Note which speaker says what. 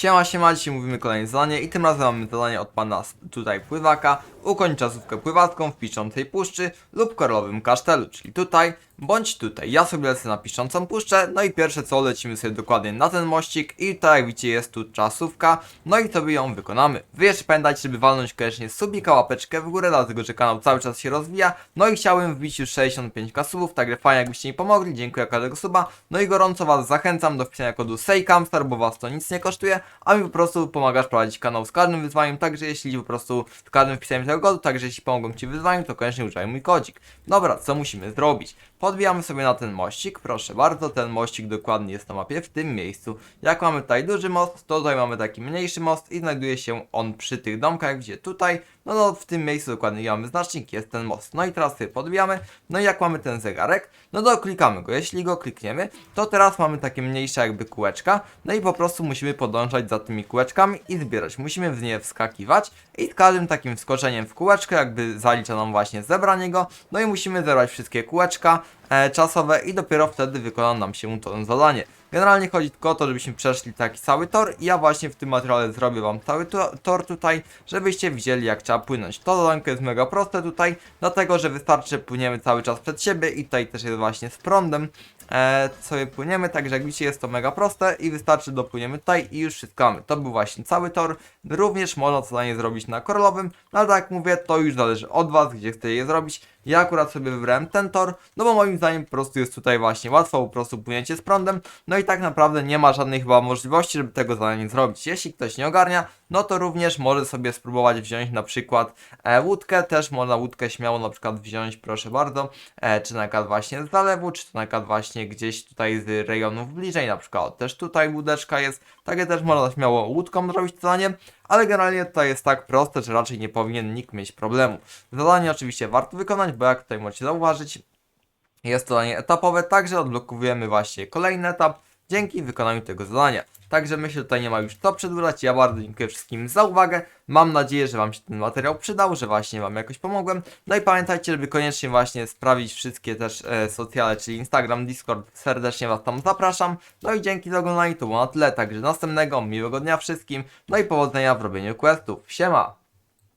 Speaker 1: Siema, siema, dzisiaj mówimy kolejne zadanie i tym razem mamy zadanie od pana tutaj pływaka. Ukończ czasówkę pływacką w piszącej puszczy lub koralowym kasztelu, czyli tutaj bądź tutaj. Ja sobie lecę na piszącą puszczę, no i pierwsze co lecimy sobie dokładnie na ten mościk i tak jak widzicie jest tu czasówka, no i sobie ją wykonamy. Wy jeszcze pamiętajcie, żeby walnąć koniecznie subika, łapeczkę w górę, dlatego że kanał cały czas się rozwija. No i chciałem wbić już 65k subów, także fajnie jakbyście mi pomogli, dziękuję każdego suba. No i gorąco was zachęcam do wpisania kodu SEJCAMSTAR, bo was to nic nie kosztuje, a mi po prostu pomagasz prowadzić kanał z każdym wyzwaniem, także jeśli po prostu z każdym wpisaniem tego kodu, także jeśli pomogą ci w wyzwaniu, to koniecznie używaj mój kodzik. Dobra, co musimy zrobić? Podbijamy sobie na ten mościk, proszę bardzo, ten mościk dokładnie jest na mapie w tym miejscu. Jak mamy tutaj duży most, to tutaj mamy taki mniejszy most i znajduje się on przy tych domkach, gdzie tutaj, no, no w tym miejscu dokładnie mamy znacznik, jest ten most. No i teraz sobie podbijamy, no i jak mamy ten zegarek, no to klikamy go. Jeśli go klikniemy, to teraz mamy takie mniejsze jakby kółeczka, no i po prostu musimy podążać za tymi kółeczkami i zbierać. Musimy w nie wskakiwać i z każdym takim wskoczeniem w kółeczko jakby zalicza nam właśnie zebranie go, no i musimy zebrać wszystkie kółeczka czasowe i dopiero wtedy wykona nam się to zadanie. Generalnie chodzi tylko o to, żebyśmy przeszli taki cały tor i ja właśnie w tym materiale zrobię wam cały to, tor tutaj, żebyście widzieli jak trzeba płynąć. To zadanko jest mega proste tutaj, dlatego że wystarczy, że płyniemy cały czas przed siebie i tutaj też jest właśnie z prądem e, sobie płyniemy, także jak widzicie jest to mega proste i wystarczy dopłyniemy tutaj i już wszystko mamy. To był właśnie cały tor, również można zadanie zrobić na koralowym, no ale tak jak mówię, to już zależy od was, gdzie chcecie je zrobić. Ja akurat sobie wybrałem ten tor, no bo moim zdaniem po prostu jest tutaj właśnie łatwo, po prostu płyniecie z prądem, no i tak naprawdę nie ma żadnej chyba możliwości, żeby tego zadania zrobić. Jeśli ktoś nie ogarnia, no to również może sobie spróbować wziąć na przykład e, łódkę, też można łódkę śmiało na przykład wziąć, proszę bardzo, e, czy na przykład właśnie z zalewu, czy to na przykład właśnie gdzieś tutaj z rejonów bliżej, na przykład też tutaj łódeczka jest, takie też można śmiało łódką zrobić zadanie, ale generalnie tutaj jest tak proste, że raczej nie powinien nikt mieć problemu. Zadanie oczywiście warto wykonać, bo jak tutaj możecie zauważyć, jest to zadanie etapowe, także odblokowujemy właśnie kolejny etap dzięki wykonaniu tego zadania. Także myślę, że tutaj nie ma już co przedłużać. Ja bardzo dziękuję wszystkim za uwagę. Mam nadzieję, że Wam się ten materiał przydał, że właśnie Wam jakoś pomogłem. No i pamiętajcie, żeby koniecznie właśnie sprawdzić wszystkie też e, socjale, czyli Instagram, Discord. Serdecznie Was tam zapraszam. No i dzięki za oglądanie to było na tyle. Także następnego miłego dnia wszystkim. No i powodzenia w robieniu questów. Siema!